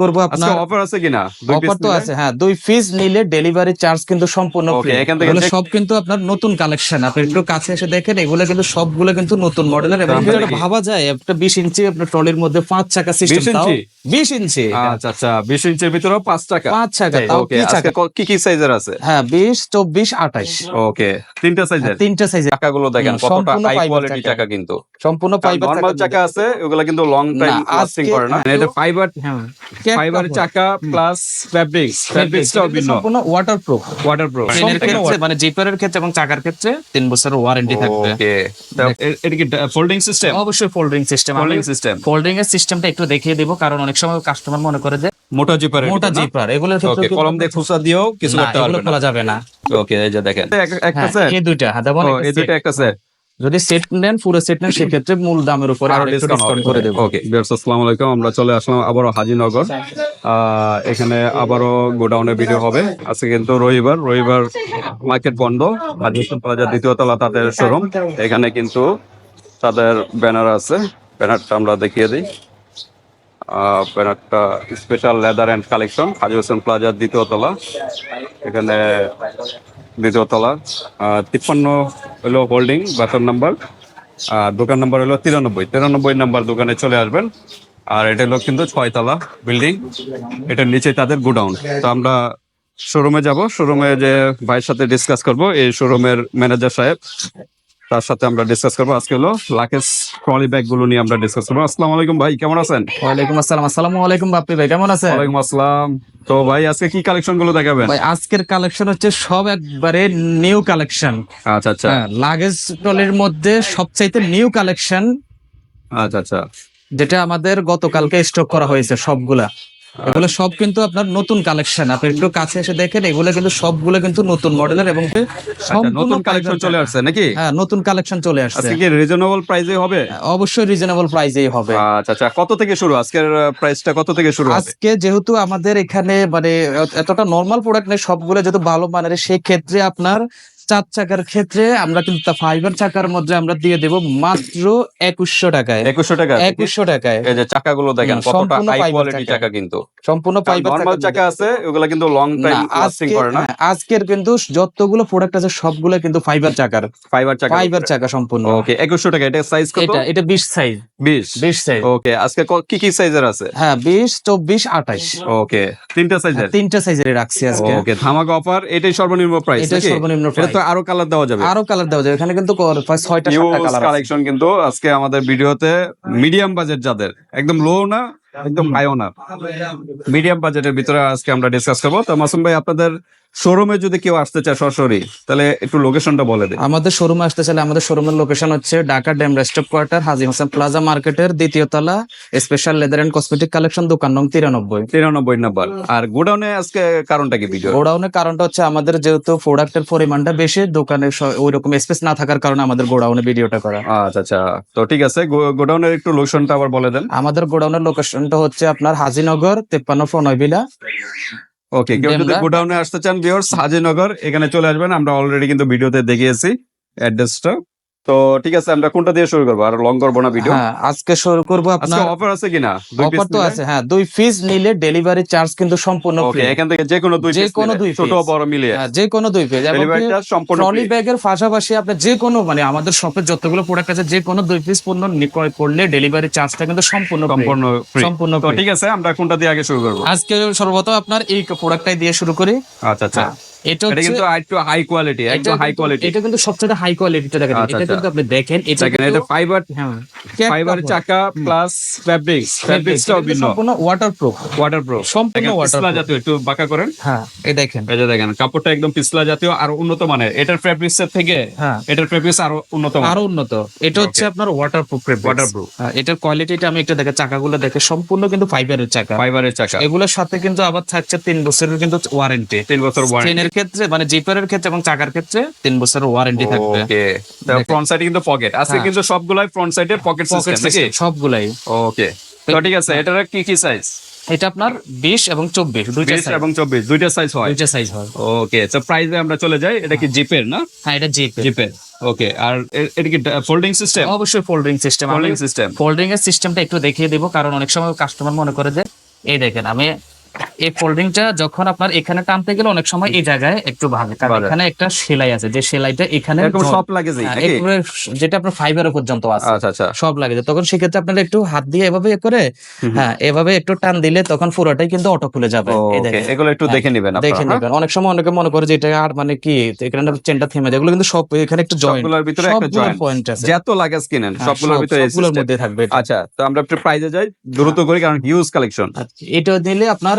করব আজকে আপনার অফার আছে কিনা? অফার তো আছে হ্যাঁ দুই পিস নিলে ডেলিভারি চার্জ কিন্তু সম্পূর্ণ free। এখান থেকে সব কিন্তু আপনার নতুন কালেকশন আপনি একটু কাছে এসে দেখেন এগুলো কিন্তু সবগুলো কিন্তু নতুন মডেলের এবং এটা ভাবা যায় একটা বিশ ইঞ্চি আপনার ট্রলির মধ্যে পাঁচ চাকা সিস্টেম 20 ইঞ্চি? বিশ ইঞ্চি। আচ্ছা আচ্ছা বিশ ইঞ্চির ভিতরে পাঁচ টাকা পাঁচ চাকা তাও কি চাকা? কি কি সাইজের আছে? হ্যাঁ বিশ চব্বিশ আঠাইশ। ওকে তিনটা সাইজের তিনটা সাইজে চাকাগুলো দেখেন কতটা হাই কোয়ালিটি চাকা। চাকা কিন্তু। সম্পূর্ণ ফাইবার নরমাল চাকা আছে ওগুলা কিন্তু লং টাইম লাস্টিং করে না। মানে এটা ফাইবার ফাইবার চাকা প্লাস ফ্যাব্রিক্স ফ্যাব্রিক্সটাও ভিন্ন সম্পূর্ণ ওয়াটারপ্রুফ ওয়াটারপ্রুফ ট্রেনের ক্ষেত্রে মানে জিপারের ক্ষেত্রে এবং চাকার ক্ষেত্রে তিন বছরের ওয়ারেন্টি থাকবে। ওকে এটা কি ফোল্ডিং সিস্টেম অবশ্যই folding system folding system folding এর সিস্টেমটা একটু দেখিয়ে দিব কারণ অনেক সময় কাস্টমার মনে করে যে মোটা জিপারের মোটা জিপার এগুলোর ক্ষেত্রে কলম দিয়ে খুসা দিয়েও কিছু না, করতে পারবে খোলা যাবে না। ওকে এই যে দেখেন। একটা সেট এই দুইটা হ্যাঁ দেবো না, ও একটা এই দুইটা একটা সেট যদি সেট নেন পুরো সেট নেন সেক্ষেত্রে মূল দামের উপর আরও ডিসকাউন্ট করে দেবো। ওকে ভিউয়ার্স আসসালামু আলাইকুম। আমরা চলে আসলাম আবারও হাজিনগর। এখানে আবারও গোডাউনের ভিডিও হবে। আজকে কিন্তু রবিবার। রবিবার মার্কেট বন্ধ। হাজি প্লাজা দ্বিতীয় তলা তাদের শোরুম এখানে কিন্তু তাদের ব্যানার আছে। ব্যানারটা আমরা দেখিয়ে দিই। ব্যানারটা special leather and collection Haji Hossain প্লাজার দ্বিতীয় তলা। এখানে দ্বিতীয় তলা আহ, তিপ্পান্ন হলো হোল্ডিং বাসার নাম্বার আর দোকান নাম্বার হলো তিরানব্বই। তিরানব্বই নাম্বার দোকানে চলে আসবেন আর এটা হলো কিন্তু ছয়তলা বিল্ডিং এটার নিচে তাদের গোডাউন তো আমরা শোরুমে যাব শোরুমে যে ভাইয়ের সাথে ডিসকাস করব এই শোরুমের ম্যানেজার সাহেব। তার সাথে আমরা ডিসকাস করব। আজকে হলো ট্রলি ব্যাগগুলো নিয়ে আমরা ডিসকাস করব। আসসালামু আলাইকুম ভাই কেমন আছেন? ওয়ালাইকুম আসসালাম। আসসালামু আলাইকুম বাপ্পি ভাই কেমন আছেন? ওয়ালাইকুম আসসালাম। তো ভাই আজকে কি কালেকশনগুলো দেখাবেন? ভাই আজকের কালেকশন হচ্ছে সব একবারে নিউ কালেকশন আচ্ছা আচ্ছা। হ্যাঁ লাগেজ ট্রলির মধ্যে সবচাইতে নিউ কালেকশন আচ্ছা আচ্ছা। যেটা আমাদের গতকালকে স্টক করা হয়েছে সবগুলা। এগুলো সব কিন্তু আপনার নতুন কালেকশন আপনি একটু কাছে এসে দেখেন এগুলো কিন্তু সবগুলো কিন্তু নতুন মডেলের এবং আচ্ছা, নতুন কালেকশন চলে আসছে নাকি? হ্যাঁ নতুন কালেকশন চলে আসছে। আজকে কি রিজনেবল প্রাইসে হবে? অবশ্যই রিজনেবল প্রাইসেই হবে। আচ্ছা আচ্ছা কত থেকে শুরু? আজকের প্রাইসটা কত থেকে শুরু আজকে যেহেতু আমাদের এখানে মানে এতটা নর্মাল প্রোডাক্ট নেই সবগুলো যেহেতু ভালো মানের সেই ক্ষেত্রে আপনার চার চাকার ক্ষেত্রে আমরা কিন্তু ফাইবার চাকার মধ্যে আমরা দিয়ে দেব মাত্র একুশশো টাকায়। একুশশো টাকা একুশশো টাকায়। এই যে চাকাগুলো দেখেন কতটা সম্পূর্ণ হাই কোয়ালিটি চাকা। কিন্তু। সম্পূর্ণ ফাইবার নরমাল চাকা আছে ওগুলা কিন্তু লং টাইম লাস্টিং করে না। আজকের কিন্তু যতগুলো প্রোডাক্ট আছে সবগুলো কিন্তু ফাইবার চাকার। ফাইবার চাকা। ফাইবার চাকা সম্পূর্ণ। ওকে একুশশো টাকা এটা সাইজ কত? এটা এটা বিশ সাইজ বিশ? বিশ সাইজ ওকে আজকে কি কি সাইজের আছে? হ্যাঁ বিশ চব্বিশ আঠাইশ। ওকে তিনটা সাইজের তিনটা সাইজের রাখছি আজকে। ওকে ধামাকা অফার এটাই সর্বনিম্ন প্রাইস এটাই সর্বনিম্ন এটা তো আরও কালার দেওয়া যাবে। আরও কালার দেওয়া যাবে। এখানে কিন্তু ছয়টা সাতটা কালার কালেকশন কিন্তু আজকে আমাদের ভিডিওতে মিডিয়াম বাজেট যাদের। একদম লো না একদম হাইও না। মিডিয়াম বাজেটের ভিতরে আজকে আমরা ডিসকাস করব। তো মাসুম ভাই আপনাদের শোরুমে যদি কেউ আসতে চায় সরাসরি তাহলে একটু লোকেশনটা বলে দিন আমাদের শোরুমে আসতে চাইলে আমাদের শোরুমের লোকেশন হচ্ছে ঢাকা ড্যাম রেস্টপ কোয়ার্টার হাজি হোসেন প্লাজা মার্কেটের দ্বিতীয় তলা special leather and cosmetic collection দোকান নং তিরানব্বই। তিরানব্বই নাম্বার। আর গোডাউনে আজকে কারণটা কি ভিডিও গোডাউনের কারণটা হচ্ছে আমাদের যেহেতু প্রোডাক্টের পরিমাণটা বেশি দোকানে ওই রকম স্পেস না থাকার কারণে আমাদের গোডাউনে ভিডিওটা করা। আচ্ছা আচ্ছা। তো ঠিক আছে গোডাউনের একটু লোকেশনটা আবার বলে দেন। আমাদের গোডাউনের লোকেশনটা হচ্ছে আপনার হাজিনগর তেপ্পান্ন প্রণয়বিলা ওকে কেউ যদি গোডাউনে আসতে চান ভিউয়ার্স হাজিনগর এখানে চলে আসবেন। আমরা অলরেডি কিন্তু ভিডিওতে দেখিয়েছি। অ্যাড্রেসটা তো ঠিক আছে আমরা কোনটা দিয়ে শুরু করব? আর লং করব না ভিডিও হ্যাঁ আজকে শুরু করব আপনার অফার আছে কিনা? অফার তো আছে হ্যাঁ দুই পিস নিলে ডেলিভারি চার্জ কিন্তু সম্পূর্ণ free। এখান থেকে যে কোনো দুই যে কোনো দুই ছোট বড় মিলিয়ে। হ্যাঁ, যে কোনো দুই পেজ ডেলিভারিটা সম্পূর্ণ ট্রলি। ব্যাগের পাশাপাশি আপনি যে কোনো মানে আমাদের শপের যতগুলো প্রোডাক্ট আছে যে কোনো দুই পিস পণ্য ক্রয় করলে ডেলিভারি চার্জটা কিন্তু সম্পূর্ণ সম্পূর্ণ সম্পূর্ণ তো ঠিক আছে আমরা কোনটা দিয়ে আগে শুরু করব? আজকে সর্বপ্রথম আপনার এই প্রোডাক্টটাই দিয়ে শুরু করি। আচ্ছা আচ্ছা। হ্যাঁ, এটা এটা হচ্ছে কিন্তু একটু হাই কোয়ালিটি এটা একদম হাই কোয়ালিটি এটা কিন্তু সবচেয়ে হাই কোয়ালিটিটা দেখেন। এটা। কিন্তু আপনি দেখেন এটা দেখেন এটা ফাইবার হ্যাঁ। ফাইবার চাকা প্লাস ফ্যাব্রিক্স ফ্যাব্রিক্সটাও ভিন্ন সম্পূর্ণ ওয়াটারপ্রুফ ওয়াটারপ্রুফ সম্পূর্ণ পিছলা জাতীয় একটু বাঁকা করেন। হ্যাঁ এই দেখেন। এই যে দেখেন কাপড়টা একদম পিছলা জাতীয় আর উন্নত মানের। এটার ফ্যাব্রিক্স এর থেকে হ্যাঁ। এটার ফ্যাব্রিক্স আরও উন্নত আরও উন্নত। এটা হচ্ছে আপনার ওয়াটারপ্রুফ Waterproof। হ্যাঁ এটার কোয়ালিটিটা আমি একটু দেখে চাকাগুলো দেখে সম্পূর্ণ কিন্তু ফাইবারের চাকা। ফাইবারের চাকা। এগুলোর সাথে কিন্তু আবার থাকছে তিন বছরের কিন্তু ওয়ারেন্টি তিন বছর ওয়ারেন্টি ক্ষেত্রে মানে জিপারের ক্ষেত্রে এবং চাকার ক্ষেত্রে তিন বছরের ওয়ারেন্টি থাকবে। ওকে ফ্রন্ট সাইডে কিন্তু পকেট আছে হ্যাঁ। কিন্তু সবগুলাই ফ্রন্ট সাইডে পকেট সিস্টেম নাকি? সবগুলাই। ওকে তো ঠিক আছে এটার কি কি সাইজ এটা আপনার বিশ এবং চব্বিশ দুইটা 20 এবং চব্বিশ দুইটা সাইজ হয়। দুইটা সাইজ হয়। ওকে তো প্রাইসে আমরা চলে যাই এটা কি জিপের না? হ্যাঁ এটা জিপ জিপের ওকে আর এটা কি ফোল্ডিং সিস্টেম অবশ্যই folding system folding system folding এর সিস্টেমটা একটু দেখিয়ে দিব কারণ অনেক সময় কাস্টমার মনে করে যে এই দেখেন আমি এই ফোল্ডিংটা যখন আপনার এখানে টানতে গেলে অনেক সময় এই জায়গায় একটু ভাগে কারণ এখানে একটা সেলাই আছে যে সেলাইটা এখানে সব লাগে যায় হ্যাঁ, যেটা আপনার ফাইবারের পর্যন্ত আছে। আচ্ছা আচ্ছা। সব লাগে। তখন সেক্ষেত্রে আপনারা একটু হাত দিয়ে এভাবে করে হ্যাঁ এভাবে একটু টান দিলে তখন পুরোটাই কিন্তু অটো খুলে যাবে। এগুলো একটু হ্যাঁ, দেখে নেবেন দেখে আপনারা হ্যাঁ? নেবেন অনেক সময় অনেকে মনে করে যে এটা আর মানে কি এখানে চেনটা থেমে যায়। এগুলো কিন্তু সব এখানে একটা জয়েন্ট ভিতরে একটা জয়েন্ট পয়েন্ট আছে। যত লাগেজ কিনেন হ্যাঁ, সবগুলোর ভিতরে সবগুলোর মধ্যে থাকবে আচ্ছা তো আমরা একটু প্রাইজে যাই দ্রুত করি কারণ হিউজ কালেকশন আচ্ছা, এটা নিলে আপনার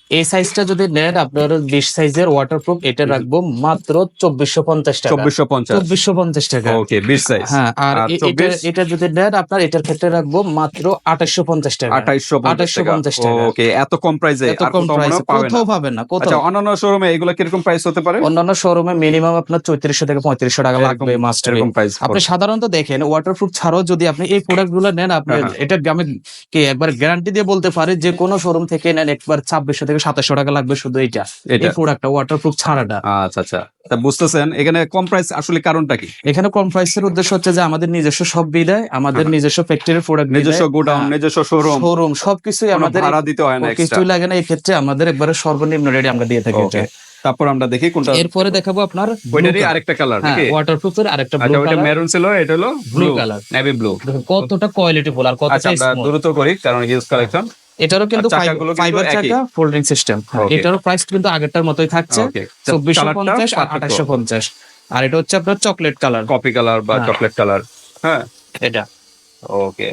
এই সাইজটা যদি নেন আপনার বিশ সাইজের ওয়াটারপ্রুফ এটা রাখব মাত্র চব্বিশশো পঞ্চাশ টাকা। চব্বিশশো পঞ্চাশ। চব্বিশশো পঞ্চাশ টাকা। ওকে বিশ সাইজ হ্যাঁ আর এটা যদি নেন আপনার এটার ক্ষেত্রে রাখব মাত্র আঠাশশো পঞ্চাশ টাকা। আঠাইশশো পঞ্চাশ টাকা। ওকে এত কম প্রাইসে এত কম প্রাইস কোথাও পাবেন না আচ্ছা কোথাও অন্যান্য শোরুমে এগুলো কীরকম প্রাইস হতে পারে? অন্যান্য শোরুমে মিনিমাম আপনার চৌত্রিশশো থেকে পঁয়ত্রিশশো টাকা লাগবে মাস্টার এরকম প্রাইস আপনি সাধারণত দেখেন ওয়াটারপ্রুফ ছাড়াও যদি আপনি এই প্রোডাক্টগুলো নেন আপনি হ্যাঁ, হ্যাঁ। এটা আমি কি একবার গ্যারান্টি দিয়ে বলতে পারি যে কোনো শোরুম থেকে নেন একবার ছাব্বিশশো থেকে সাতাশশো টাকা লাগবে শুধু এটা এই প্রোডাক্টটা ওয়াটারপ্রুফ ছাড়াটা। আচ্ছা আচ্ছা। তা বুঝতেছেন এখানে কম প্রাইস আসলে কারণটা কি? এখানে কম প্রাইসের উদ্দেশ্য হচ্ছে যে আমাদের নিজস্ব সব বিদায় আমাদের নিজস্ব ফ্যাক্টরির প্রোডাক্ট হ্যাঁ, নিজস্ব গোডাউন নিজস্ব শোরুম শোরুম সবকিছুই আমাদের ভাড়া দিতে হয় না কিছুই লাগে না। এই ক্ষেত্রে আমাদের একবারে সর্বনিম্ন রেডি আমরা দিয়ে থাকি। তারপর আমরা দেখি কোনটা এরপরে দেখাবো আপনার ওইটারই আরেকটা কালার নাকি? ওয়াটারপ্রুফের আরেকটা ব্লু আচ্ছা কালার মেরুন ছিল এটা হলো ব্লু কালার নেভি ব্লু কতটা কোয়ালিটি ফুল আর আচ্ছা কতটা আমরা দ্রুত করি কারণ হিউজ কালেকশন এটারও কিন্তু ফাইবার চাকা ফোল্ডিং সিস্টেম এটারও প্রাইস কিন্তু আগেরটার মতোই থাকছে। ওকে চব্বিশশো পঞ্চাশ আর আঠাশশো পঞ্চাশ। আর এটা হচ্ছে আপনার চকলেট কালার কপি কালার বা হ্যাঁ। চকলেট কালার হ্যাঁ। এটা। ওকে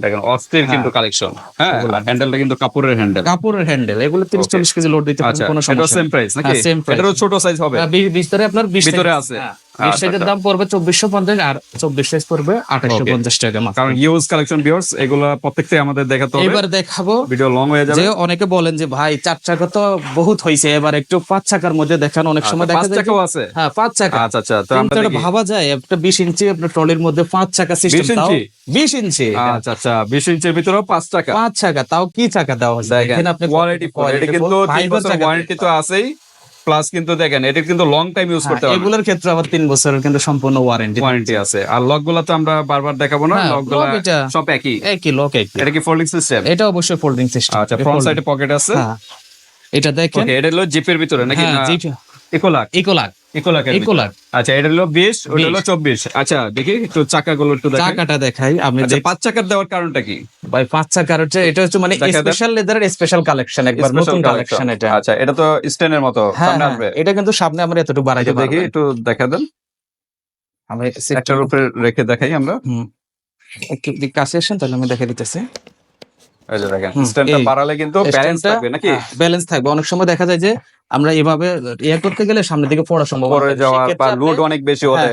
দেখেন অস্থির হ্যাঁ। কিন্তু কালেকশন হ্যাঁ হ্যান্ডেলটা কিন্তু কাপড়ের হ্যান্ডেল কাপড়ের হ্যান্ডেল এগুলো তিরিশ Okay. চল্লিশ কেজি লোড দিতে আচ্ছা কোনো সমস্যা সেম প্রাইস নাকি সেম প্রাইস এটারও ছোট সাইজ হবে নেই। ভিতরে আপনার ভিতরে আছে। আচ্ছা, আচ্ছা। দাম পড়বে চব্বিশশো পঞ্চাশ আর চব্বিশ সাইজ পড়বে আঠাশশো পঞ্চাশ টাকা কারণ ইউজ কালেকশন ভিউয়ার্স এগুলা প্রত্যেকটাই আমাদের দেখাতে হবে। এবার দেখাবো ভিডিও লং হয়ে যাবে। যে অনেকে বলেন যে ভাই চার চাকা তো বহুত এবার একটু পাঁচ চাকার মধ্যে দেখান। অনেক সময় আচ্ছা, দেখা যায় আছে? হ্যাঁ পাঁচ চাকা। আচ্ছা আচ্ছা তো আমরা ভাবা যায় একটা বিশ ইঞ্চি আপনার ট্রলির মধ্যে পাঁচ চাকা সিস্টেম 20 ইঞ্চি? বিশ ইঞ্চি। আচ্ছা আচ্ছা বিশ ইঞ্চির ভিতরেও পাঁচ টাকা পাঁচ চাকা তাও কি চাকা দেওয়া দেখেন আপনি কোয়ালিটি কোয়ালিটি কিন্তু তিন বছর ওয়ারেন্টি তো আছেই। প্লাস কিন্তু দেখেন এটা কিন্তু লং টাইম ইউজ করতে হবে। হ্যাঁ, এগুলোর ক্ষেত্রে আবার তিন বছরের কিন্তু সম্পূর্ণ ওয়ারেন্টি ওয়ারেন্টি আছে। আর লকগুলা তো আমরা বারবার দেখাবো না লকগুলো লকগুলা সব একই। একই লক একই। এটা কি ফোল্ডিং সিস্টেম এটা অবশ্যই ফোল্ডিং সিস্টেম আচ্ছা ফ্রন্ট সাইডে পকেট আছে? হ্যাঁ। এটা দেখেন। ওকে এটা হলো জিপের ভিতরে নাকি? হ্যাঁ জিপ ইকোলাক ইকোলাক আচ্ছা এটা হলো বিশ ওটা হলো চব্বিশ। আচ্ছা দেখি একটু চাকাগুলো একটু চাকাটা দেখাই আপনি আচ্ছা যে পাঁচ চাকার দেওয়ার কারণটা কি? ভাই পাঁচ চাকার হচ্ছে এটা হচ্ছে মানে স্পেশাল লেদারের স্পেশাল কালেকশন একবার নতুন কালেকশন এটা। আচ্ছা এটা তো স্ট্যান্ডের মতো সামনে আসবে। এটা কিন্তু সামনে আমরা এতটুকু বাড়াইতে দেখি একটু দেখা দেন। আমি উপরে রেখে দেখাই আমরা। হুম। একটু কাছে আসেন তাহলে আমি দেখে দিতেছি। এই যে দেখেন স্ট্যান্ডটা বাড়ালে কিন্তু ব্যালেন্স থাকবে নাকি? ব্যালেন্স থাকবে। অনেক সময় দেখা যায় যে আমরা এভাবে ইয়ে করতে গেলে সামনের দিকে পড়া সম্ভব পরে যাওয়ার বা লোড অনেক বেশি হলে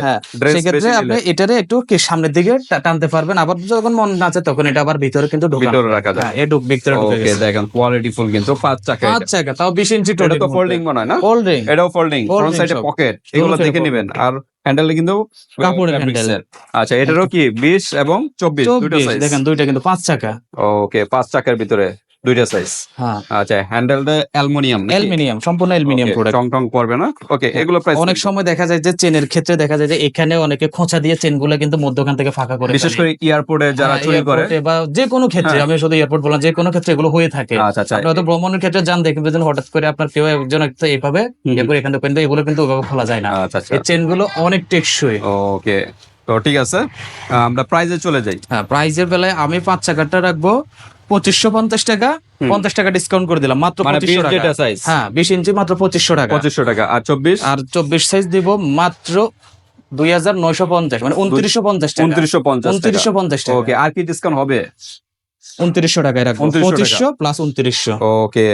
সেক্ষেত্রে আপনি এটারে একটু কি সামনের দিকে টানতে পারবেন। আবার যখন মন না চায় তখন এটা আবার ভিতরে কিন্তু ভিতরে রাখা যায় হ্যাঁ এ ঢুক ভিতরে ঢুকে দেখেন কোয়ালিটি ফুল কিন্তু পাঁচ চাকা পাঁচ চাকা তাও বিশ ইঞ্চি এটা তো ফোল্ডিং মনে হয় না? ফোল্ডিং এটাও ফোল্ডিং ফ্রন্ট সাইডে পকেট এগুলো দেখে নেবেন। আর হ্যান্ডেল কিন্তু কাপড়ের। এর। আচ্ছা এটারও কি বিশ এবং চব্বিশ? দুটো সাইজ দেখেন দুইটা কিন্তু পাঁচ চাকা। ওকে পাঁচ চাকার ভিতরে। দুইটা সাইজ হ্যাঁ। আচ্ছা হ্যান্ডেলটা অ্যালুমিনিয়াম অ্যালুমিনিয়াম সম্পূর্ণ অ্যালুমিনিয়াম প্রোডাক্ট টং টং পড়বে না? ওকে এগুলো প্রাইস অনেক সময় দেখা যায় যে চেনের ক্ষেত্রে দেখা যায় যে এখানে অনেকে খোঁচা দিয়ে চেনগুলো কিন্তু মধ্যখান থেকে ফাঁকা করে বিশেষ করে এয়ারপোর্টে যারা হ্যাঁ, চুরি করে। বা যে কোনো ক্ষেত্রে হ্যাঁ। আমি শুধু এয়ারপোর্ট বললাম যে কোনো ক্ষেত্রে এগুলো হয়ে থাকে। আচ্ছা আচ্ছা। আপনি হয়তো ভ্রমণের ক্ষেত্রে যান দেখবেন যে হঠাৎ করে আপনার কেউ একজন একটা এইভাবে এখান থেকে এগুলো কিন্তু ওইভাবে খোলা যায় না। আচ্ছা আচ্ছা। এই চেনগুলো অনেক টেকসই। ওকে তো ঠিক আছে। আমরা প্রাইজে চলে যাই। হ্যাঁ প্রাইজের বেলায় আমি পাঁচ চাকাটা রাখব। পঁচিশশো পঞ্চাশ টাকা পঞ্চাশ টাকা ডিসকাউন্ট করে দিলাম মাত্র মানে পঁচিশশো টাকা। সাইজ হ্যাঁ বিশ ইঞ্চি মাত্র পঁচিশশো টাকা। পঁচিশশো টাকা। আর চব্বিশ? আর চব্বিশ সাইজ দিব মাত্র দুই হাজার নয়শো পঞ্চাশ মানে উনত্রিশশো পঞ্চাশ উনত্রিশশো পঞ্চাশ উনত্রিশশো পঞ্চাশ টাকা। ওকে আর কি ডিসকাউন্ট হবে? উনত্রিশশো টাকায় রাখব। 2900 পঁচিশশো প্লাস উনত্রিশশো। ওকে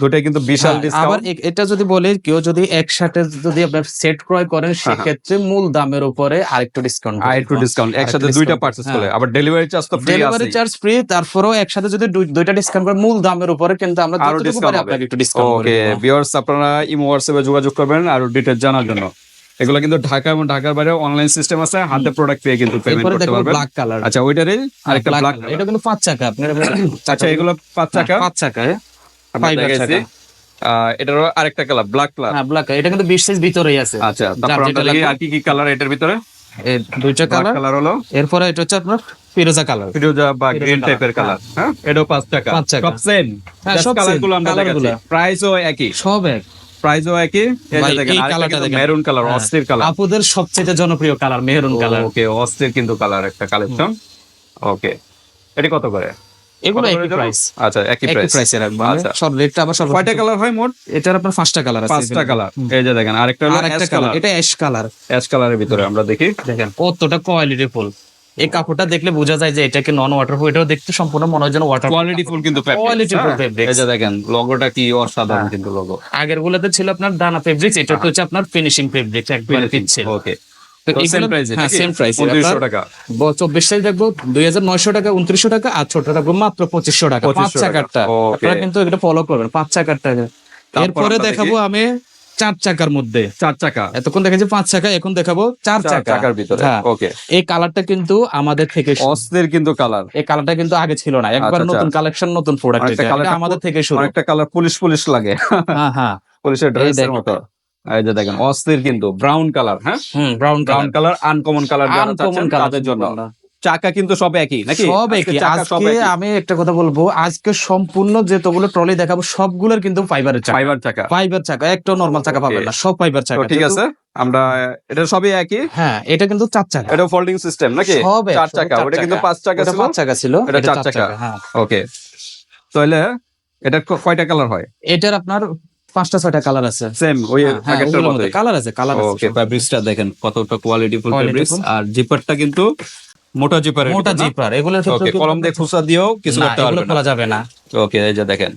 দুটাই কিন্তু বিশাল হ্যাঁ, আবার ডিসকাউন্ট এটা যদি বলে কেউ যদি একসাথে যদি আপনার সেট ক্রয় করেন হ্যাঁ, সেক্ষেত্রে মূল দামের উপরে আরেকটু ডিসকাউন্ট আর একটু ডিসকাউন্ট একসাথে দুইটা হ্যাঁ। করলে। আবার ডেলিভারি চার্জ তো ফ্রি ডেলিভারি চার্জ ফ্রি তারপরেও একসাথে যদি দুই- দুইটা ডিসকাউন্ট করে মূল দামের উপরে কিন্তু আমরা আরও হবে। আপনাকে একটু ডিসকাউন্ট ওকে ভিউয়ার্স আপনারা ইমো হোয়াটসঅ্যাপে যোগাযোগ করবেন আর ডিটেইলস জানার জন্য। এগুলো কিন্তু ঢাকা এবং ঢাকার বাইরে অনলাইন সিস্টেম আছে হাতে প্রোডাক্ট পেয়ে কিন্তু পেমেন্ট করতে পারবেন। ব্ল্যাক কালার আচ্ছা ওইটারই আরেকটা ব্ল্যাক এটা কিন্তু পাঁচ চাকা আপনার আচ্ছা এগুলো পাঁচ চাকা? পাঁচ চাকা হ্যাঁ? চাকা। এটারও আরেকটা কালার ব্ল্যাক কালার হ্যাঁ ব্ল্যাক এটা কিন্তু বিশ সাইজ ভিতরেই আছে। আচ্ছা তারপর আমরা যেটা দেখি আর কি কি কালার এটার ভিতরে? এই দুইটা কালার কালার হলো। এরপরে এটা হচ্ছে আপনার ফিরোজা কালার ফিরোজা বা গ্রিন টাইপের কালার হ্যাঁ। এটাও পাঁচ টাকা সব সেম হ্যাঁ, সব কালার same, গুলো আমরা দেখাচ্ছি। প্রাইসও একই। সব এক। প্রাইসও একই এই দেখেন। মেরুন কালার হ্যাঁ। অস্থির কালার আপুদের সবচেয়ে জনপ্রিয় কালার মেহরুন কালার ওকে অস্থির কিন্তু কালার একটা কালেকশন ওকে এটা কত করে? এগুলো একই প্রাইস আচ্ছা একই প্রাইস প্রাইসে রাখব আচ্ছা। সব রেটটা আবার সব কয়টা কালার হয় মোট? এটার আপনার পাঁচটা কালার আছে পাঁচটা কালার এই যে দেখেন আরেকটা হলো আর একটা অ্যাশ কালার কালার এটা অ্যাশ কালার অ্যাশ কালারের ভিতরে আমরা দেখি। দেখেন কতটা কোয়ালিটি ফুল এই কাপড়টা দেখলে বোঝা যায় যে এটাকে নন ওয়াটারপ্রুফ এটাও দেখতে সম্পূর্ণ মনে হয় যেন ওয়াটার কোয়ালিটি ফুল কিন্তু full হ্যাঁ? এই যে দেখেন লোগোটা কি অসাধারণ কিন্তু লোগো আগের গুলোতে ছিল আপনার দানা ফেব্রিক্স এটা হচ্ছে আপনার ফিনিশিং ফেব্রিক্স একবার পিচ্ছিল ওকে হ্যাঁ দেখব দুই হাজার নয়শো টাকা উনত্রিশশো টাকা আর মাত্র পঁচিশশো টাকা। পাঁচ 2500 টাকা। চাকারটা। আপনারা কিন্তু এটা ফলো করবেন পাঁচ চাকারটা। এরপরে দেখাবো আমি চার চাকার মধ্যে চার চাকা। এতক্ষণ দেখেছি পাঁচ চাকা এখন দেখাবো চার চাকা। চাকার ভিতরে হ্যাঁ। ওকে এই কালারটা কিন্তু আমাদের থেকে। অস্থির কিন্তু কালার এই কালারটা কিন্তু আগে ছিল না। একবার আচ্ছা, নতুন কালেকশন নতুন প্রোডাক্ট এটা আমাদের থেকে শুরু। একটা কালার পুলিশ পুলিশ লাগে। হ্যাঁ হ্যাঁ। পুলিশের ড্রেসের। মতো। এই যে দেখেন অস্থির কিন্তু ব্রাউন কালার হ্যাঁ? Brown brown colour uncommon colour uncommon চাচ্ছেন কালার তাদের জন্য। চাকা কিন্তু সব একই নাকি? সব একই। আজকে আমি একটা কথা বলব আজকে সম্পূর্ণ যেতগুলো ট্রলি দেখাবো সবগুলোর কিন্তু ফাইবারের চাকা। ফাইবার চাকা। ফাইবার চাকা একটা নরমাল চাকা পাবেন না সব ফাইবার চাকা। ঠিক আছে আমরা এটা সবই একই? হ্যাঁ এটা কিন্তু চার চাকা। এটা ফোল্ডিং সিস্টেম নাকি? সব চার চাকা। ওটা কিন্তু পাঁচ চাকা ছিল? পাঁচ চাকা ছিল। এটা চার চাকা। হ্যাঁ। ওকে তাহলে এটা কয়টা কালার হয়? এটার আপনার পাঁচটা ছয়টা কালার আছে। সেম ওই হ্যাঁ, হ্যাঁ, কালার আছে কালার আছে ওকে ফ্যাব্রিক্সটা দেখেন কতটা কোয়ালিটি ফুল Quality আর জিপারটা কিন্তু মোটা জিপার মোটা জিপার এগুলো ওকে কলম দিয়ে খুসা দিও কিছু করতে পারবে না। খোলা যাবে না। ওকে এই যে দেখেন।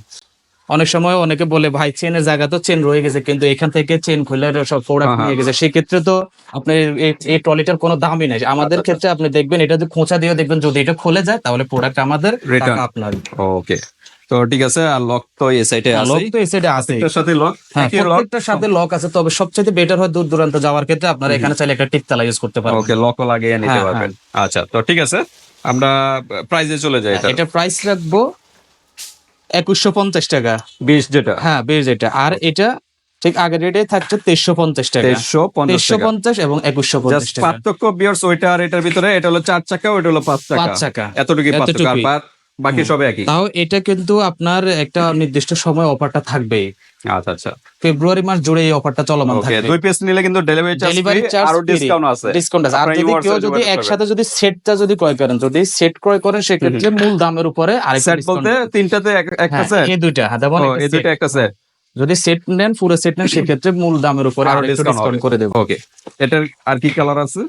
অনেক সময় অনেকে বলে ভাই চেনের জায়গা তো চেন রয়ে গেছে কিন্তু এখান থেকে চেন খুলে সব প্রোডাক্ট নিয়ে গেছে। সেক্ষেত্রে তো আপনার এই- ট্রলিটার কোনো দামই নাই। আমাদের আচ্ছা, ক্ষেত্রে আপনি দেখবেন এটা যদি খোঁচা দিয়ে দেখবেন যদি এটা খুলে যায় তাহলে প্রোডাক্ট আমাদের রিটার্ন আপনার ওকে তো ঠিক আছে আর লক তো এই সাইডে আছে লক তো এই সাইডে আছে এর সাথে লক হ্যাঁ প্রত্যেকটার সাথে লক আছে তবে সবচেয়ে বেটার হয় দূর দূরান্ত যাওয়ার ক্ষেত্রে আপনারা এখানে চাইলে একটা টিপ তালা ইউজ করতে পারবেন। ওকে লকও লাগিয়ে নিতে হ্যাঁ, পারবেন। আচ্ছা তো ঠিক আছে আমরা প্রাইজে চলে যাই এটা প্রাইস রাখব একুশশো পঞ্চাশ টাকা। 20 যেটা। হ্যাঁ বেশ এটা আর এটা ঠিক আগের রেটে থাকছে তেইশশো পঞ্চাশ টাকা। তেইশশো পঞ্চাশ এবং একুশশো পঞ্চাশ পার্থক্য বিয়ার্স ওইটা আর এটার ভিতরে এটা হলো চার চাকা ওইটা হলো পাঁচ চাকা। পাঁচ চাকা। পার্থক্য। আর। বাদ- বাকি সব একই? তাও এটা কিন্তু আপনার একটা নির্দিষ্ট সময় অফারটা থাকবে। আচ্ছা আচ্ছা। ফেব্রুয়ারি মাস জুড়ে এই অফারটা চলমান থাকবে। দুই পিস নিলে কিন্তু ডেলিভারি চার্জ ডেলিভারি চার্জ আরও ডিসকাউন্ট আছে। ডিসকাউন্ট আছে। আর যদি কেউ যদি একসাথে যদি সেটটা যদি ক্রয় করেন যদি সেট ক্রয় করেন সেক্ষেত্রে মূল দামের উপরে আরেকটা সেট বলতে তিনটাতে এক- একটা হ্যাঁ, সেট এই দুইটা হ্যাঁ যেমন একটা এই দুইটা। একটা সেট যদি সেট নেন পুরো সেট নেন সেক্ষেত্রে মূল দামের উপরে আরও ডিসকাউন্ট করে দেবো। ওকে এটার আর কি কালার আছে?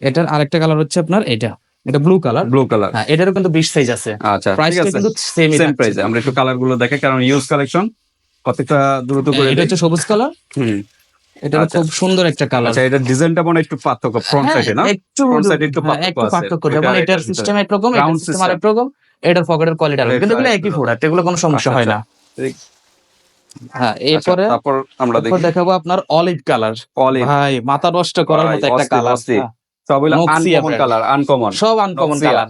এটার আরেকটা কালার হচ্ছে আপনার এটা এটা ব্লু কালার ব্লু কালার হ্যাঁ এটারও কিন্তু বিশ সাইজ আছে। আচ্ছা আছে। কিন্তু সেমই সেম প্রাইসে আমরা একটু কালারগুলো দেখে কারণ ইউজ কালেকশন কতটা দ্রুত করে এটা হচ্ছে সবুজ কালার হুম। এটা আচ্ছা। খুব সুন্দর একটা কালার আচ্ছা এটা ডিজাইনটা মনে একটু পার্থক্য ফ্রন্ট সাইডে না? একটু Front side একটু হ্যাঁ, পার্থক্য আছে। পার্থক্য যেমন এটার সিস্টেম একরকম Round সিস্টেম system। আরেক রকম এটার পকেটের কোয়ালিটি আলাদা কিন্তু এগুলো একই। প্রোডাক্ট এগুলো কোনো সমস্যা আচ্ছা, হয় না। আচ্ছা। হ্যাঁ আচ্ছা, এরপরে তারপর আমরা দেখাবো আপনার অলিভ কালার অলিভ ভাই মাথা নষ্ট করার মতো একটা কালার। সব হলো আনকমন কালার আনকমন সব আনকমন কালার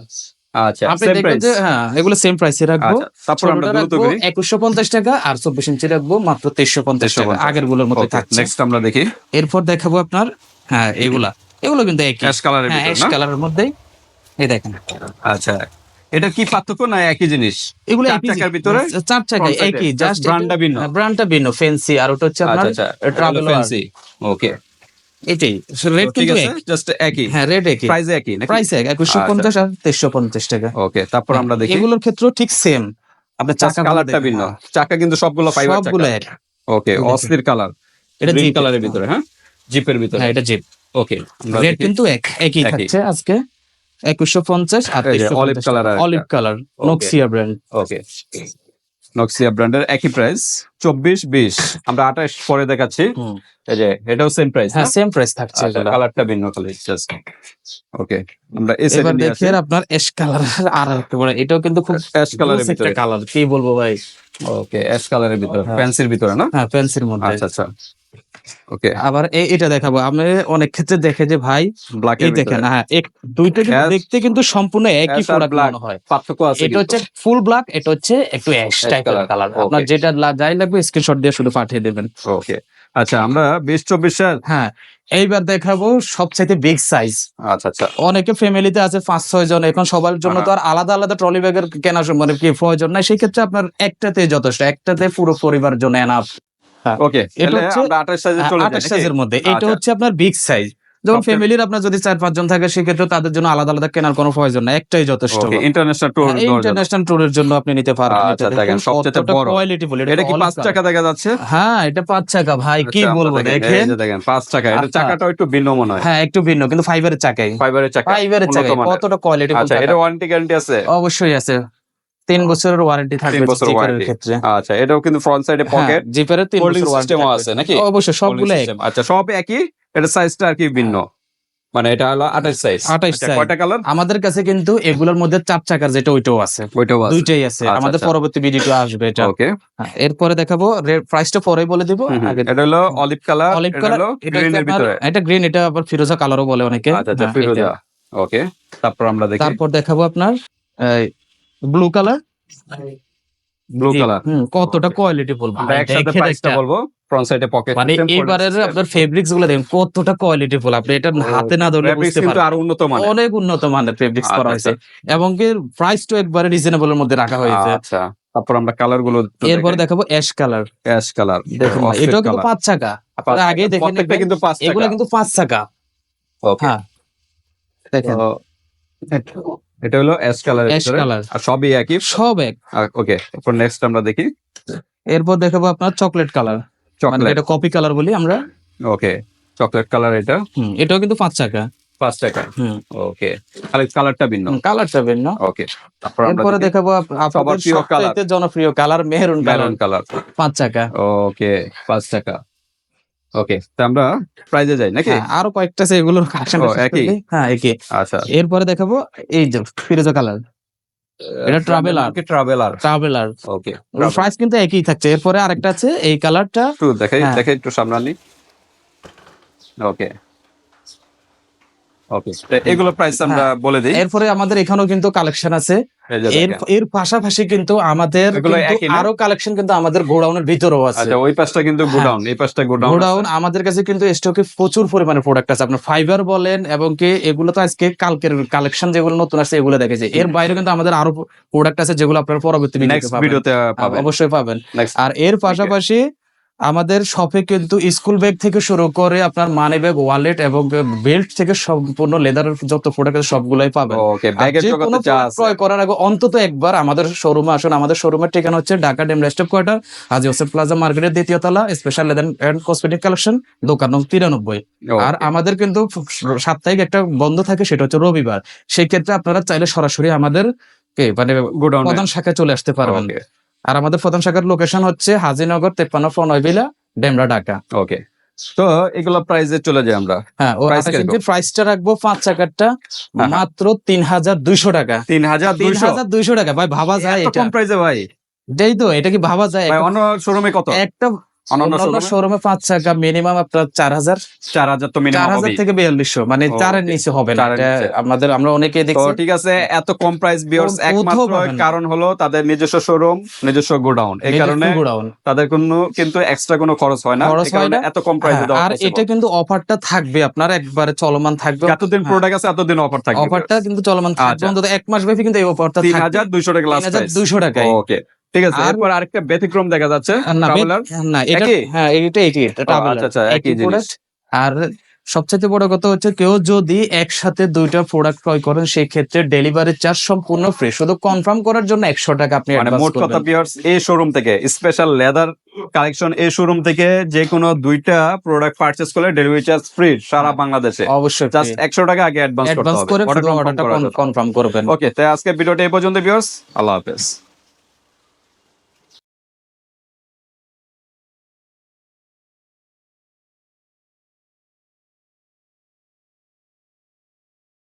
আচ্ছা আপনি দেখবেন যে হ্যাঁ এগুলো সেম প্রাইসে রাখব। আচ্ছা তারপর আমরা দ্রুত করি। একুশশো পঞ্চাশ টাকা আর ইঞ্চি রাখব মাত্র তেইশশো পঞ্চাশ টাকা। 2350 আগেরগুলোর মতো থাকছে। নেক্সট আমরা দেখি। এরপর দেখাবো আপনার হ্যাঁ এগুলা। এগুলো কিন্তু একই। অ্যাশ কালারের হ্যাঁ ভিতর অ্যাশ কালারের মধ্যেই এই দেখেন। আচ্ছা এটা কি পার্থক্য না একই জিনিস? এগুলো চার ভিতরে চার চাকা front side এ, একই জাস্ট ভিন্ন। ব্র্যান্ডটা ভিন্ন ফেন্সি আর ওটা হচ্ছে আপনার আচ্ছা আচ্ছা ট্রাভেল ফ্যান্সি ওকে এটাই। রেট কিন্তু জাস্ট একই। হ্যাঁ রেট একই। প্রাইস একই প্রাইস এক একুশশো আচ্ছা। পঞ্চাশ আর তেইশশো পঞ্চাশ টাকা। ওকে তারপর আমরা দেখি। এগুলোর ক্ষেত্রেও ঠিক সেম আপনার চাকা কালারটা ভিন্ন। চাকা কিন্তু সবগুলো ফাইবার সবগুলো এক। ওকে অস্থির কালার এটা জিপ কালারের ভিতরে হ্যাঁ? জিপের ভিতরে। হ্যাঁ এটা জিপ ওকে রেট কিন্তু এক। একই। থাকছে আজকে। একুশশো পঞ্চাশ আর আর একটা। Olive colour. নক্সিয়া ব্র্যান্ড ওকে নক্সিয়া ব্র্যান্ডের একই প্রাইস চব্বিশ বিশ। আমরা আঠাশ পরে দেখাচ্ছি। এই যে এটাও সেম প্রাইস হ্যাঁ সেম প্রাইস থাকছে। কালারটা ভিন্ন কালার জাস্ট ওকে আমরা এস এবার সাইডে দেখি আপনার অ্যাশ কালার আর একটা বড় এটাও কিন্তু খুব অ্যাশ কালারের ভিতরে। কালার কি বলব ভাই? ওকে অ্যাশ কালারের ভিতরে। ফ্যান্সির ভিতরে না? হ্যাঁ ফ্যান্সির মধ্যে। আচ্ছা আচ্ছা। ওকে আবার এটা দেখাবো। আমি অনেক ক্ষেত্রে দেখে যে ভাই ব্ল্যাক এই দেখেন হ্যাঁ এক- দুইটা দেখতে কিন্তু সম্পূর্ণ একই প্রোডাক্ট মনে হয়। পার্থক্য আছে এটা হচ্ছে ফুল ব্ল্যাক এটা হচ্ছে একটু অ্যাশ টাইপের কালার আপনার যেটা যাই লাগবে স্ক্রিনশট দিয়ে শুধু পাঠিয়ে দেবেন। ওকে আচ্ছা আমরা বিশ চব্বিশের। হ্যাঁ এইবার দেখাবো সবচাইতে বিগ সাইজ আচ্ছা আচ্ছা। অনেকে ফ্যামিলিতে আছে পাঁচ ছয় জন এখন সবার জন্য তো আর আলাদা আলাদা ট্রলি ব্যাগের কেনা মানে কি প্রয়োজন নাই। সেই ক্ষেত্রে আপনার একটাতে যথেষ্ট একটাতে পুরো পরিবারের জন্য এনাফ ওকে এটা হচ্ছে- আমরা আঠাশ সাইজে চলে যাই আঠাশ সাইজের মধ্যে। এটা আচ্ছা। হচ্ছে আপনার বিগ সাইজ যেমন ফ্যামিলির আপনার যদি চার পাঁচজন থাকে সেক্ষেত্রে তাদের জন্য আলাদা আলাদা কেনার কোনো প্রয়োজন একটাই যথেষ্ট। ইন্টারন্যাশনাল ট্যুর ইন্টারন্যাশনাল ট্যুরের জন্য। আপনি নিতে আচ্ছা, সবচেয়ে বড়। কোয়ালিটি বলে এটা কি পাঁচ টাকা দেখা যাচ্ছে? হ্যাঁ এটা টাকা ভাই কি আচ্ছা, বলব দেখেন, টাকা এটা আচ্ছা। একটু ভিন্ন মনে হয়। হ্যাঁ একটু ভিন্ন কিন্তু ফাইবারের চাকাই। ফাইবারের চাকা ফাইবারের চাকাই কতটা কোয়ালিটি আচ্ছা এটা ওয়ারেন্টি গ্যারান্টি আছে? অবশ্যই আছে। তিন বছরের ওয়ারেন্টি থাকবে জিপারের ক্ষেত্রে। আচ্ছা এটাও কিন্তু ফ্রন্ট সাইডে পকেট জিপারের তিন বছর ওয়ারেন্টি আছে নাকি? অবশ্যই সবগুলো এক আচ্ছা সব একই? এটা সাইজটা আর কি ভিন্ন? মানে এটা হলো আঠাশ সাইজ 28 size। কয়টা কালার আমাদের কাছে কিন্তু এগুলোর মধ্যে চার চাকার যেটা ওইটাও আছে। ওইটাও আছে। দুইটাই আছে। আচ্ছা, আমাদের আচ্ছা। পরবর্তী ভিডিওতে আসবে এটা। ওকে হ্যাঁ, এরপরে দেখাবো প্রাইসটা পরে বলে দিব। আগে এটা হলো অলিভ কালার অলিভ কালার এটা গ্রিন এর ভিতরে। এটা গ্রিন এটা আবার ফিরোজা কালারও বলে অনেকে। আচ্ছা আচ্ছা হ্যাঁ, ফিরোজা। ওকে তারপর আমরা দেখি। তারপর দেখাবো আপনার ব্লু কালার ব্লু কালার কতটা কোয়ালিটি বলব? একসাথে প্রাইসটা। বলব। ফ্রন্ট সাইডে পকেট মানে এবারের আপনার ফেব্রিক্সগুলো দেখেন কতটা কোয়ালিটি ফুল আপনি এটা হাতে না ধরলে বুঝতে পারবেন। আরও উন্নত মানের। অনেক উন্নত মানের ফেব্রিক্স করা আচ্ছা, হয়েছে এবং কি প্রাইসটা একবারে রিজনেবল এর মধ্যে রাখা হয়েছে। আচ্ছা তারপর আমরা কালারগুলো এরপরে দেখাবো অ্যাশ কালার অ্যাশ কালার দেখুন এটাও কিন্তু পাঁচ চাকা। আপনারা আগে দেখে প্রত্যেকটা কিন্তু পাঁচ এগুলো কিন্তু পাঁচ চাকা। ওকে হ্যাঁ। দেখেন। এটা হলো অ্যাশ কালার অ্যাশ কালার আর সবই একই? সব এক। ওকে এরপর নেক্সট আমরা দেখি। এরপর দেখাবো আপনার চকলেট কালার চকলেট এটা কপি কালার বলি আমরা। ওকে চকলেট কালার এটা। হুম, এটাও কিন্তু পাঁচ চাকা পাঁচ টাকা। হুম। ওকে খালি কালারটা ভিন্ন। কালারটা ভিন্ন। ওকে তারপর দেখাবো আপ- আপনাদের প্রিয় colour। জনপ্রিয় colour maroon colour maroon colour পাঁচ চাকা ওকে পাঁচ টাকা। ওকে তা আমরা প্রাইজে যাই নাকি? হ্যাঁ, আরও কয়েকটা আছে এগুলোর কালেকশন একই? হ্যাঁ একই। আচ্ছা। এরপরে দেখাবো এই যে ফিরোজা কালার। এটা। কি ট্রাভেলার ট্রাভেলার ওকে প্রাইস কিন্তু একই থাকছে। এরপরে আরেকটা আছে এই কালারটা। একটু দেখাই হ্যাঁ। দেখাই একটু সামনানি ওকে ওকে এগুলো প্রাইস আমরা বলে দিই। এরপরে আমাদের এখানেও কিন্তু কালেকশন আছে। এর পাশাপাশি কিন্তু আমাদের? আরও কালেকশন কিন্তু আমাদের গোডাউনের ভিতরেও আছে। আচ্ছা ওই পাশটা কিন্তু গোডাউন এই পাশটা গোডাউন গোডাউন আমাদের কাছে কিন্তু স্টকে প্রচুর পরিমাণে প্রোডাক্ট আছে। আপনার ফাইবার বলেন এবং কি এগুলো তো আজকে কালকের কালেকশন যেগুলো নতুন আসছে এগুলো দেখেছে। এর বাইরে কিন্তু আমাদের আরও প্রোডাক্ট আছে যেগুলো আপনারা পরবর্তী ভিডিওতে পাবেন। অবশ্যই পাবেন। আর এর পাশাপাশি আমাদের শপে কিন্তু স্কুল ব্যাগ থেকে শুরু করে আপনার মানি ব্যাগ ওয়ালেট এবং বেল্ট থেকে সম্পূর্ণ লেদারের যত প্রোডাক্ট সবগুলাই পাবেন। ক্রয় করার আগে অন্তত একবার আমাদের শোরুমে আসুন। আমাদের শোরুমের ঠিকানা হচ্ছে ঢাকা ডেম রেস্টপ কোয়ার্টার হাজি হোসেন প্লাজা মার্কেটের দ্বিতীয় তলা special leather and cosmetic collection দোকান নং তিরানব্বই। আর আমাদের কিন্তু সাপ্তাহিক একটা বন্ধ থাকে সেটা হচ্ছে রবিবার। সেই ক্ষেত্রে আপনারা চাইলে সরাসরি আমাদের মানে গোডাউন প্রধান শাখায় চলে আসতে পারবেন। আর আমাদের প্রধান শাখার লোকেশন হচ্ছে হাজিনগর তেপ্পান্ন ফনয়বিলা ডেমরা ঢাকা। ওকে তো এগুলো প্রাইজে চলে যাই আমরা। হ্যাঁ প্রাইসটা রাখব পাঁচ চাকারটা হ্যাঁ। মাত্র তিন হাজার দুইশো টাকা। তিন হাজার তিন দুইশো? হাজার দুইশো টাকা। ভাই ভাবা যায় এটা। কম প্রাইজে ভাই। তো এটা কি ভাবা যায়? অন্য শোরুমে কত? একটা? শোরুমে পাঁচ চাকা মিনিমাম আপনার চার হাজার। চার হাজার তো চার হাজার থেকে বিয়াল্লিশশো মানে চারের নিচে হবে না। আমাদের আমরা অনেকে দেখছি ঠিক আছে এত কম প্রাইস বিয়ার্স একমাত্র কারণ হলো তাদের নিজস্ব শোরুম নিজস্ব গোডাউন। এই কারণে তাদের কোনো কিন্তু এক্সট্রা কোনো খরচ হয় না। খরচ হয় না। এত কম প্রাইসে দেওয়া আর এটা কিন্তু অফারটা থাকবে আপনার একবারে চলমান থাকবে। যতদিন হ্যাঁ। প্রোডাক্ট আছে এতদিন অফার থাকবে। অফারটা কিন্তু চলমান থাকবে। আচ্ছা। অন্তত এক মাস ব্যাপী কিন্তু এই অফারটা থাকবে। টাকা লাস্ট দুইশো টাকায়। ওকে ঠিক আছে আর- এরপর আরেকটা ব্যতিক্রম দেখা যাচ্ছে না এটা হ্যাঁ এটা এটি। আচ্ছা, আচ্ছা, একই জিনিস। আর সবচেয়ে বড় কথা হচ্ছে কেউ যদি একসাথে দুইটা প্রোডাক্ট ক্রয় করেন সেই ক্ষেত্রে ডেলিভারি চার্জ সম্পূর্ণ ফ্রি শুধু কনফার্ম করার জন্য একশো টাকা আপনি মানে মোট কথা বিয়ার্স এই শোরুম থেকে স্পেশাল লেদার কালেকশন এই শোরুম থেকে যে কোনো দুইটা প্রোডাক্ট পারচেজ করলে ডেলিভারি চার্জ ফ্রি সারা বাংলাদেশে। অবশ্যই জাস্ট একশো টাকা আগে অ্যাডভান্স করতে হবে। অর্ডারটা কনফার্ম করবেন। ওকে তাই আজকে ভিডিওটা এই পর্যন্ত ভিউয়ার্স আল্লাহ হাফেজ।